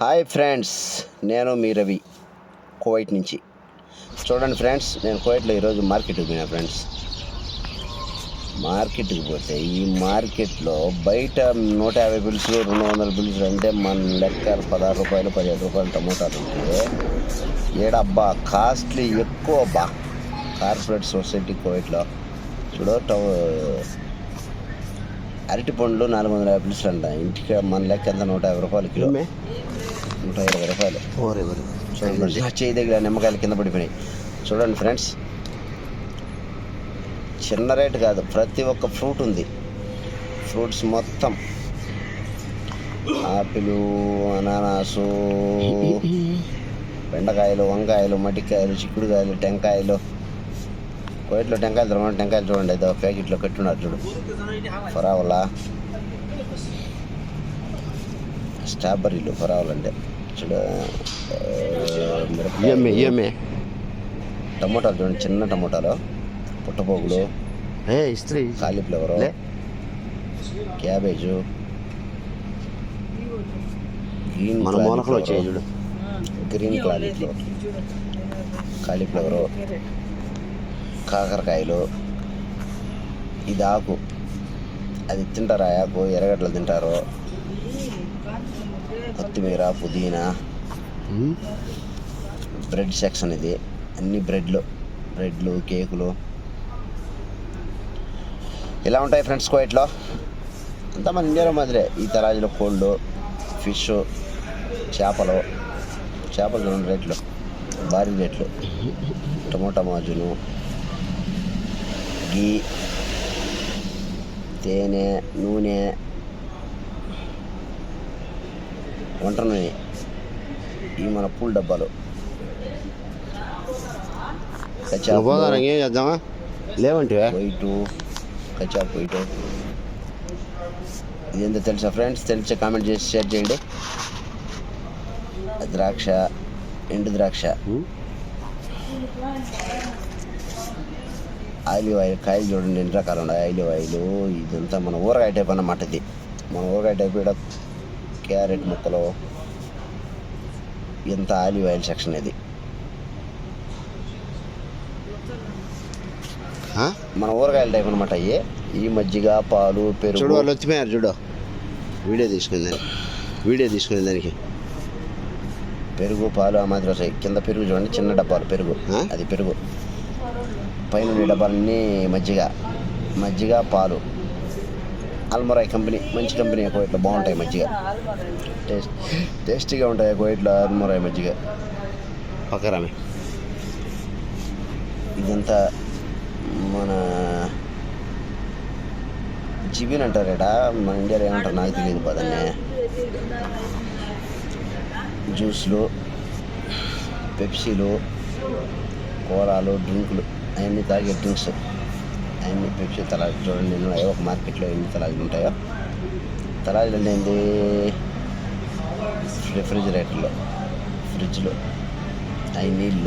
Hi friends నేను మీ Ravi Kuwait నుంచి. చూడండి ఫ్రెండ్స్ నేను కువైట్లో ఈరోజు మార్కెట్కి పోయినా ఫ్రెండ్స్. మార్కెట్కి పోతే ఈ మార్కెట్లో బయట నూట యాభై బిల్సులు రెండు వందల బిల్సులు అంటే మన లెక్క పదహారు రూపాయలు పదిహేడు రూపాయలు టమోటాలు ఉంటే ఏడబ్బా కాస్ట్లీ ఎక్కువ బా. కార్పొరేట్ సొసైటీ కువైట్లో. చూడ అరటి పండ్లు నాలుగు వందల యాభై అంట. ఇంటికి మన లెక్క ఎంత? నూట యాభై రూపాయలు కిలో. నూట ఇరవై రూపాయలు. చూడండి. చేయి దగ్గర నిమ్మకాయలు కింద పడిపోయినాయి. చూడండి ఫ్రెండ్స్. చిన్న రేటు కాదు ప్రతి ఒక్క ఫ్రూట్ ఉంది. ఫ్రూట్స్ మొత్తం. ఆపిల్ అనానాసు బెండకాయలు వంకాయలు మట్టికాయలు చిక్కుడుకాయలు టెంకాయలు కోయిట్లో టెంకాయలు దొరకడం టెంకాయలు చూడండి ఏదో ప్యాకెట్లో కట్టున్నారు చూడు. ఫరావలా. స్ట్రాబెర్రీలు ఫరావల్ అంటే. చూడు టమోటాలు చూడండి చిన్న టమోటాలు. పుట్టపోగులు. ఏ ఇస్త్రీ. కాలీఫ్లవర్. క్యాబేజు. గ్రీన్ మన మూలకలు వచ్చాయి చూడు. Green cauliflower cauliflower. కాకరకాయలు ఇది ఆకు అది తింటారు ఆ ఆకు ఎర్రగడ్డలు తింటారు. కొత్తిమీర పుదీనా. బ్రెడ్ సెక్షన్ ఇది. అన్ని బ్రెడ్లు. బ్రెడ్లు కేకులు. ఇలా ఉంటాయి ఫ్రెండ్స్ కోయిట్లో? అంతా మన ఇండియాలో మాదిరే. ఈ తరాజులో కోళ్ళు ఫిష్ చేపలు. చేపలు చూడండి రేట్లు. భారీ రేట్లు. టమోటా మాజును గీ తేనె నూనె వంట నూనె ఈ మన పూల డబ్బాలు. ఏం చేద్దామా? లేవంటే వైటు కచాప్ వైటు ఇదేందో తెలుసా ఫ్రెండ్స్? తెలిసే కామెంట్ చేసి షేర్ చేయండి. ద్రాక్ష ఎండు ద్రాక్ష. ఆయిల్ ఆయిల్ కాయలు చూడండి ఎన్ని రకాలు ఉన్నాయి ఆయిల్ ఆయిల్ ఇదంతా మన ఊరగాయ టైప్ అన్నమాట ఇది. మన ఊరగాయ టైప్ ఇక్కడ క్యారెట్ ముక్కలు. ఇంత ఆలివ్ ఆయిల్ సెక్షన్ ఇది. మన ఊరగాయల టైప్ అనమాట అయ్యి. ఈ మజ్జిగ పాలు చూడు పెరుగు వాళ్ళు వచ్చిపోయారు చూడు. వీడియో తీసుకుని దానికి. వీడియో తీసుకునే దానికి. పెరుగు పాలు ఆ మాదిరి వస్తాయి. కింద పెరుగు చూడండి చిన్న డబ్బాలు. పెరుగు? అది పెరుగు. పైన ఉండే డబ్బాలన్నీ మజ్జిగ మజ్జిగ పాలు. అల్మరాయ్ కంపెనీ మంచి కంపెనీ కోయిట్లో. బాగుంటాయి మజ్జిగ. టేస్ట్ టేస్టీగా ఉంటాయి కోయిట్లో అల్మరాయ్ మజ్జిగ. పక్కరామే ఇదంతా మన జిబిన్ అంటారేడా మన ఇండియాలో ఏమంటారు నాకు తెలియదు పదన్నే జ్యూస్లు పెప్సీలు కూరలు డ్రింకులు. అవన్నీ తాగే డ్రింక్స్ అవన్నీ పెప్సీ తలాజు చూడండి నేను ఉన్నాయో ఒక మార్కెట్లో ఎన్ని తలాజులు ఉంటాయో. తలాజులు అంటే రిఫ్రిజిరేటర్లో ఫ్రిడ్జ్లో. అవి నీళ్ళు.